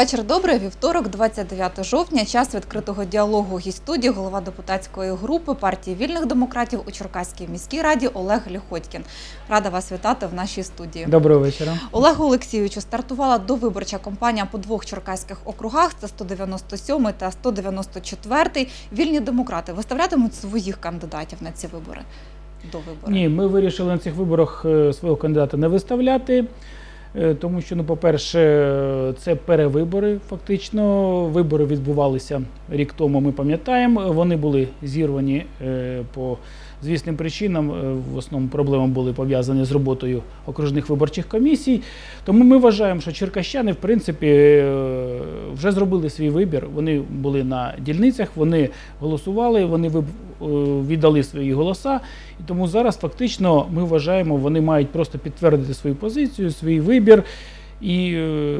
Вечір добрий, вівторок, 29 жовтня, час відкритого діалогу. Гість студії, голова депутатської групи партії вільних демократів у Черкаській міській раді Олег Ліхотькін. Рада вас вітати в нашій студії. Доброго вечора. Олегу Олексійовичу стартувала довиборча кампанія по двох черкаських округах. Це 197 та 194. Вільні демократи виставлятимуть своїх кандидатів на ці вибори. До виборів. Ні, ми вирішили на цих виборах е, свого кандидата не виставляти, тому що, ну, по-перше, е, це перевибори. Фактично, вибори відбувалися рік тому. Ми пам'ятаємо. Вони були зірвані е, по звісним причинам. Е, В основному проблеми були пов'язані з роботою окружних виборчих комісій. Тому ми вважаємо, що черкащани, в принципі, е, вже зробили свій вибір. Вони були на дільницях, вони голосували, вони е, віддали свої голоса. І тому зараз фактично ми вважаємо, вони мають просто підтвердити свою позицію, свій вибір. І е,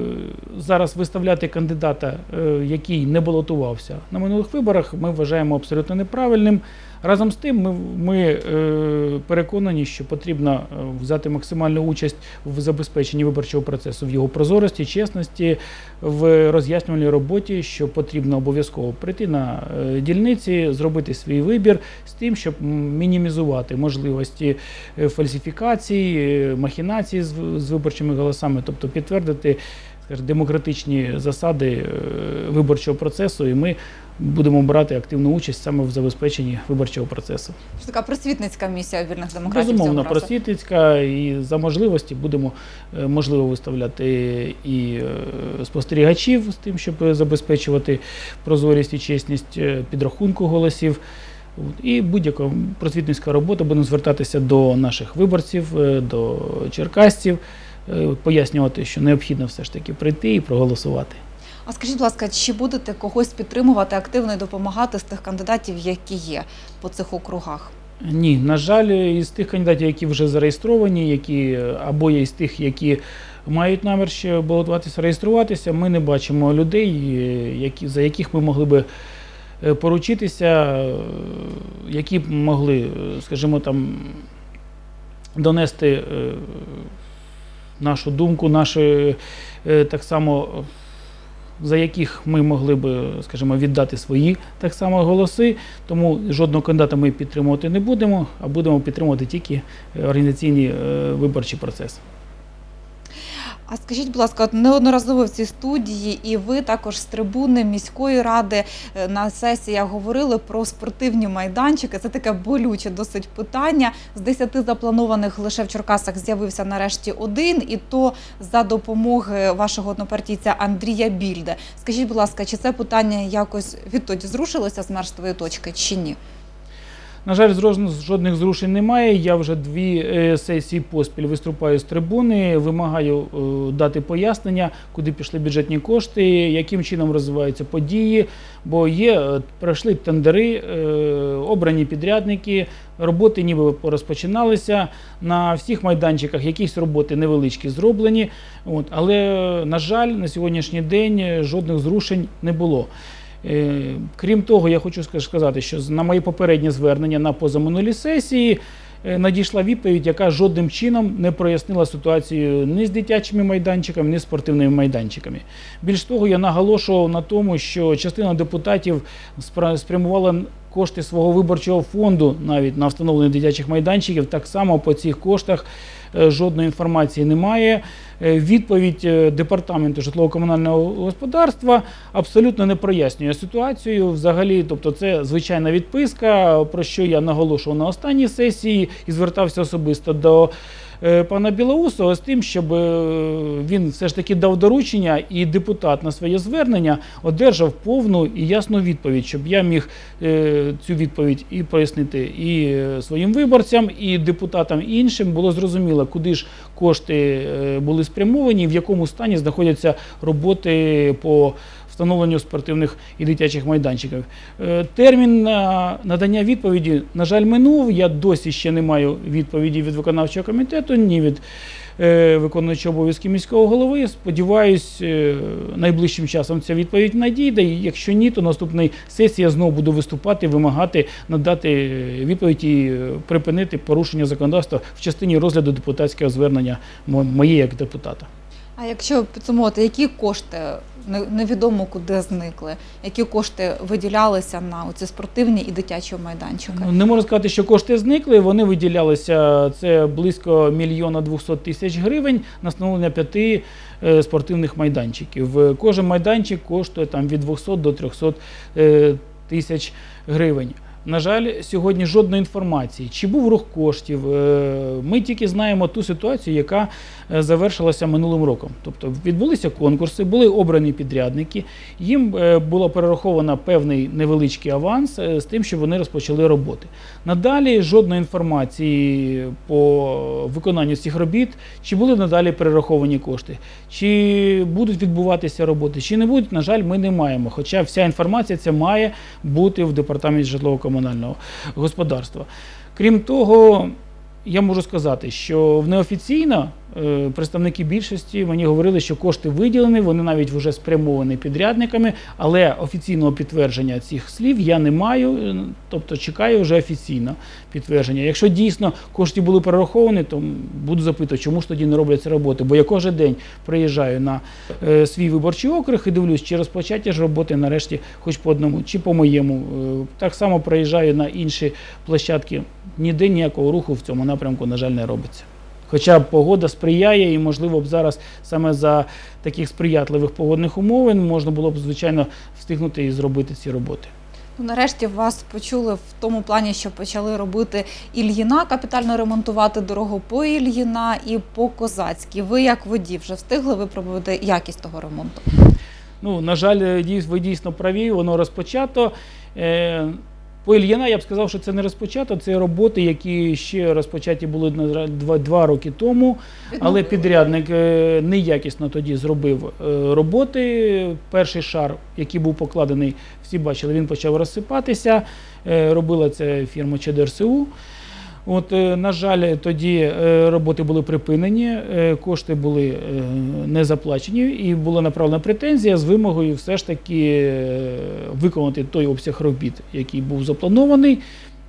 зараз виставляти кандидата, е, який не балотувався на минулих виборах, ми вважаємо абсолютно неправильним. Разом з тим, ми, ми е, переконані, що потрібно е, взяти максимальну участь в забезпеченні виборчого процесу, в його прозорості, чесності, в роз'яснювальній роботі, що потрібно обов'язково прийти на е, дільниці, зробити свій вибір з тим, щоб мінімізувати можливості е, фальсифікацій, е, махінацій з, з виборчими голосами, тобто підтвердити скажімо, демократичні засади е, виборчого процесу, і ми будемо брати активну участь саме в забезпеченні виборчого процесу. Це така просвітницька місія вільних демократів. Безумовно, просвітницька і за можливості будемо е, можливо виставляти і е, спостерігачів з тим, щоб забезпечувати прозорість і чесність підрахунку голосів. І будь-яка просвітницька робота будемо звертатися до наших виборців, до черкасців, пояснювати, що необхідно все ж таки прийти і проголосувати. А скажіть, будь ласка, чи будете когось підтримувати активно і допомагати з тих кандидатів, які є по цих округах? Ні, на жаль, із тих кандидатів, які вже зареєстровані, які або є із тих, які мають намір ще балотуватися, реєструватися, ми не бачимо людей, е, які, за яких ми могли би е, поручитися, е, які б могли, е, скажімо там, донести е, нашу думку, наші е, так само. За яких ми могли би, скажімо, віддати свої так само голоси, тому жодного кандидата ми підтримувати не будемо, а будемо підтримувати тільки організаційний організаційні процес. виборчі процеси. А скажіть, будь ласка, от неодноразово в цій студії, і ви також з трибуни міської ради е, на сесіях говорили про спортивні майданчики. Це таке болюче досить питання. З 10 запланованих лише в Черкасах з'явився нарешті один, і то за допомоги вашого однопартійця Андрія Більде. Скажіть, будь ласка, чи це питання якось відтоді зрушилося з мертвої точки, чи ні? На жаль, жодних зрушень немає. Я вже дві е, сесії поспіль виступаю з трибуни, вимагаю е, дати пояснення, куди пішли бюджетні кошти, яким чином розвиваються події. Бо є, е, пройшли тендери, обрані підрядники, роботи ніби розпочиналися. На всіх майданчиках якісь роботи невеличкі зроблені. От, але, на жаль, на сьогоднішній день жодних зрушень не було. Е, Крім того, я хочу сказати, що на моє попереднє звернення на позаминулій сесії е, надійшла відповідь, яка жодним чином не прояснила ситуацію ні з дитячими майданчиками, ні з спортивними майданчиками. Більш того, я наголошував на тому, що частина депутатів спрямувала кошти свого виборчого фонду навіть на встановлення дитячих майданчиків. Так само по цих коштах е, жодної інформації немає. Е, Відповідь е, департаменту житлово-комунального господарства абсолютно не прояснює ситуацію. Взагалі, тобто, це звичайна відписка, про що я наголошував на останній сесії і звертався особисто до. Е, Пана Білоусова з тим, щоб е, він все ж таки дав доручення, і депутат на своє звернення одержав повну і ясну відповідь, щоб я міг е, цю відповідь і пояснити і своїм виборцям, і депутатам і іншим. Було зрозуміло, куди ж кошти були спрямовані, в якому стані знаходяться роботи по встановленню спортивних і дитячих майданчиків. Е, Термін на надання відповіді, на жаль, минув. Я досі ще не маю відповіді від виконавчого комітету, ні від е, виконуючого обов'язки міського голови. Сподіваюсь, е, найближчим часом ця відповідь надійде. Якщо ні, то наступної сесії я знову буду виступати, вимагати надати е, відповідь і е, припинити порушення законодавства в частині розгляду депутатського звернення моєї як депутата. А якщо підсумовувати, які кошти невідомо куди зникли. Які кошти виділялися на ці спортивні і дитячі майданчики? Ну, Не можу сказати, що кошти зникли. Вони виділялися це близько мільйона 200 тисяч гривень на встановлення п'яти е, спортивних майданчиків. Кожен майданчик коштує там від 200 до 300 е, тисяч гривень. На жаль, сьогодні жодної інформації, чи був рух коштів. Е, Ми тільки знаємо ту ситуацію, яка е, завершилася минулим роком. Тобто відбулися конкурси, були обрані підрядники, їм е, було перераховано певний невеличкий аванс з тим, що вони розпочали роботи. Надалі жодної інформації по виконанню цих робіт, чи були надалі перераховані кошти, чи будуть відбуватися роботи, чи не будуть, на жаль, ми не маємо. Хоча вся інформація ця має бути в департаменті житлово-комунального господарства. Крім того, я можу сказати, що в неофіційно представники більшості мені говорили, що кошти виділені, вони навіть вже спрямовані підрядниками, але офіційного підтвердження цих слів я не маю, е, тобто чекаю вже офіційно підтвердження. Якщо дійсно кошти були перераховані, то буду запитувати, чому ж тоді не робляться роботи. Бо я кожен день приїжджаю на е, свій виборчий округ і дивлюсь, чи розпочаті ж роботи нарешті, хоч по одному, чи по моєму. Е, Так само приїжджаю на інші площадки. Ніде ніякого руху в цьому напрямку, на жаль, не робиться. Хоча погода сприяє, і можливо б зараз саме за таких сприятливих погодних умов можна було б звичайно встигнути і зробити ці роботи. Ну, нарешті вас почули в тому плані, що почали робити Ільїна, капітально ремонтувати дорогу по Ільїна і по Козацькій. Ви як водій вже встигли випробувати якість того ремонту? Ну, на жаль, ви дійсно праві, воно розпочато. По Ільїна я б сказав, що це не розпочато, це роботи, які ще розпочаті були два, два роки тому. Але підрядник е, неякісно тоді зробив е, роботи. Перший шар, який був покладений, всі бачили, він почав розсипатися. Е, Робила це фірма ЧДРСУ. От, е, на жаль, тоді е, роботи були припинені, е, кошти були не заплачені, і була направлена претензія з вимогою все ж таки виконати той обсяг робіт, який був запланований.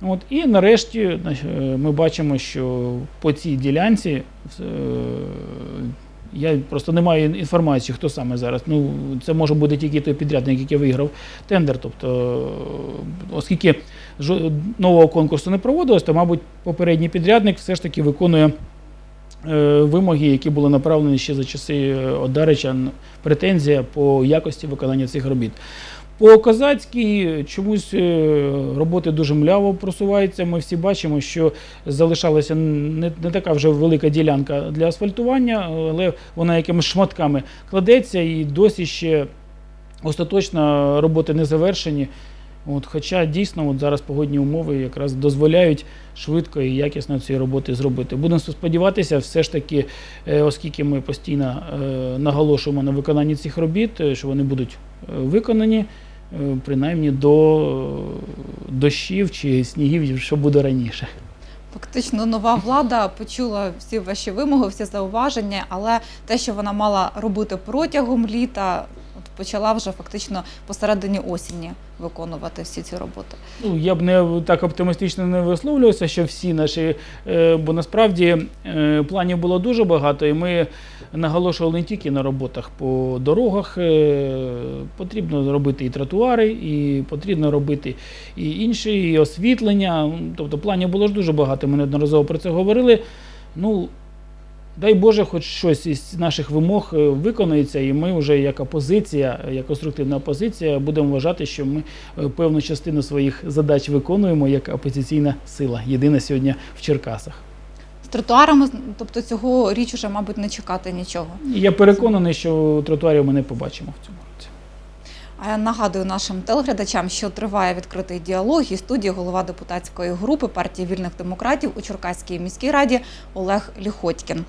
От, і нарешті ми бачимо, що по цій ділянці я просто не маю інформації, хто саме зараз. Ну, це може бути тільки той підрядник, який виграв тендер. Тобто, е, оскільки нового конкурсу не проводилось, то, мабуть, попередній підрядник все ж таки виконує е, вимоги, які були направлені ще за часи е, Одарича, претензія по якості виконання цих робіт. По Козацькій чомусь е, роботи дуже мляво просуваються. Ми всі бачимо, що залишалася не, не така вже велика ділянка для асфальтування, але вона якимись шматками кладеться і досі ще остаточно роботи не завершені. От, хоча дійсно от зараз погодні умови якраз дозволяють швидко і якісно ці роботи зробити. Будемо сподіватися, все ж таки, е, оскільки ми постійно е, наголошуємо на виконанні цих робіт, що вони будуть виконані принаймні до е, дощів чи снігів, що буде раніше. Фактично нова влада почула всі ваші вимоги, всі зауваження, але те, що вона мала робити протягом літа, почала вже фактично посередині осені виконувати всі ці роботи. Ну, я б не так оптимістично не висловлювався, що всі наші, е, бо насправді е, планів було дуже багато, і ми наголошували не тільки на роботах по дорогах. е, Потрібно робити і тротуари, і потрібно робити і інші, і освітлення. Тобто планів було ж дуже багато. Ми неодноразово про це говорили. Ну, Дай Боже, хоч щось із наших вимог е, виконується, і ми вже як опозиція, як конструктивна опозиція, будемо вважати, що ми е, певну частину своїх задач виконуємо як опозиційна сила. Єдина сьогодні в Черкасах. З тротуарами, тобто цього річ уже, мабуть, не чекати нічого. Я переконаний, що тротуарів ми не побачимо в цьому році. А я нагадую нашим телеглядачам, що триває відкритий діалог і студії голова депутатської групи партії вільних демократів у Черкаській міській раді Олег Ліхотькін.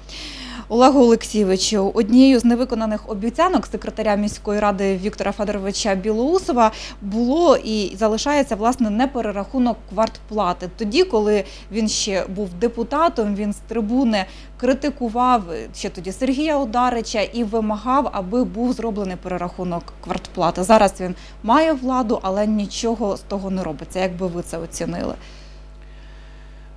Олегу Олексійовичу, однією з невиконаних обіцянок секретаря міської ради Віктора Федоровича Білоусова було і залишається власне неперерахунок квартплати. Тоді, коли він ще був депутатом, він з трибуни критикував ще тоді Сергія Ударича і вимагав, аби був зроблений перерахунок квартплати. Зараз він має владу, але нічого з того не робиться. Як би ви це оцінили?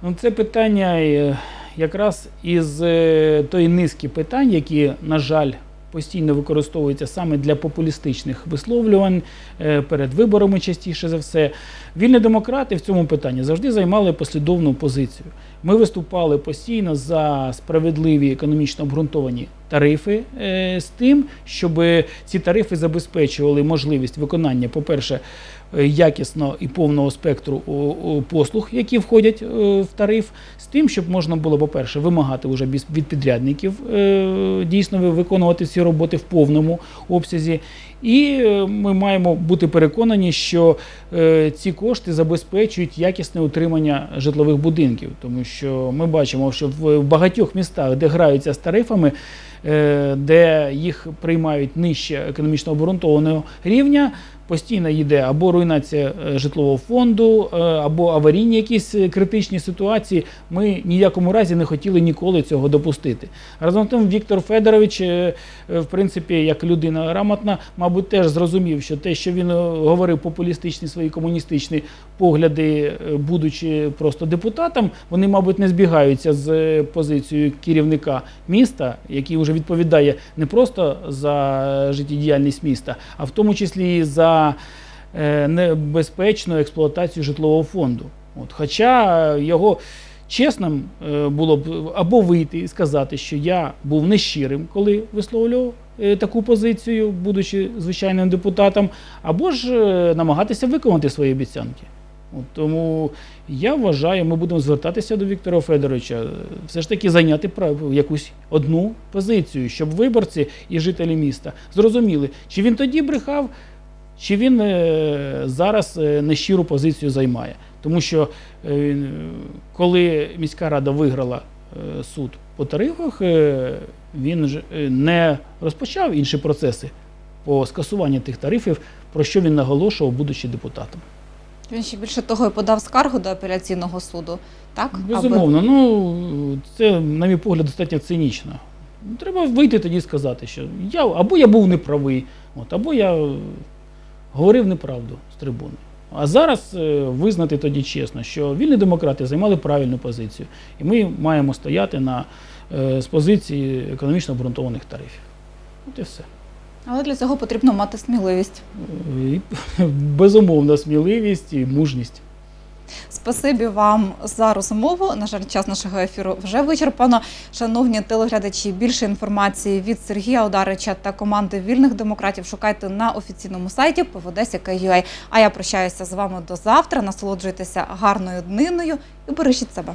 Ну, Це питання е, якраз із е, тої низки питань, які, на жаль, постійно використовуються саме для популістичних висловлювань е, перед виборами, частіше за все. Вільні демократи в цьому питанні завжди займали послідовну позицію. Ми виступали постійно за справедливі економічно обґрунтовані тарифи е, з тим, щоб ці тарифи забезпечували можливість виконання, по-перше, е, якісного і повного спектру послуг, які входять е, в тариф, з тим, щоб можна було, по-перше, вимагати вже від підрядників дійсно ви- виконувати ці роботи в повному обсязі. І ми маємо бути переконані, що ці кошти забезпечують якісне утримання житлових будинків, тому що ми бачимо, що в в багатьох містах, де граються з тарифами, е, де їх приймають нижче економічно обґрунтованого рівня, постійно йде або руйнація е, житлового фонду, е, або аварійні якісь е, критичні ситуації. Ми ніякому разі не хотіли ніколи цього допустити. Разом з тим, Віктор Федорович, в принципі, як людина грамотна, мабуть, теж зрозумів, що те, що він говорив популістичні свої комуністичні погляди, будучи просто депутатом, вони, мабуть, не збігаються з позицією керівника міста, який вже відповідає не просто за життєдіяльність міста, а в тому числі і за е, небезпечну експлуатацію житлового фонду. От, хоча його чесним е, було б або вийти і сказати, що я був нещирим, коли висловлював е, таку позицію, будучи звичайним депутатом, або ж намагатися виконати свої обіцянки. От, тому я вважаю, ми будемо звертатися до Віктора Федоровича, все ж таки зайняти якусь одну позицію, щоб виборці і жителі міста зрозуміли, чи він тоді брехав, чи він е, зараз е, нещиру позицію займає. Тому що е, коли міська рада виграла суд по тарифах, він ж не розпочав інші процеси по скасуванню тих тарифів, про що він наголошував, будучи депутатом. Він ще більше того і подав скаргу до апеляційного суду, так? Безумовно, ну це, на мій погляд, достатньо цинічно. Треба вийти тоді і сказати, що я або я був неправий, от, або я говорив неправду з трибуни. А зараз е, визнати тоді чесно, що вільні демократи займали правильну позицію, і ми маємо стояти на, е, з позиції економічно обґрунтованих тарифів. От і все. Але для цього потрібно мати сміливість. Е, І, безумовна сміливість і мужність. Спасибі вам за розмову. На жаль, час нашого ефіру вже вичерпано. Шановні телеглядачі, більше інформації від Сергія Ударича та команди вільних демократів шукайте на офіційному сайті поводесі.ua. А я прощаюся з вами до завтра. Насолоджуйтеся гарною дниною і бережіть себе.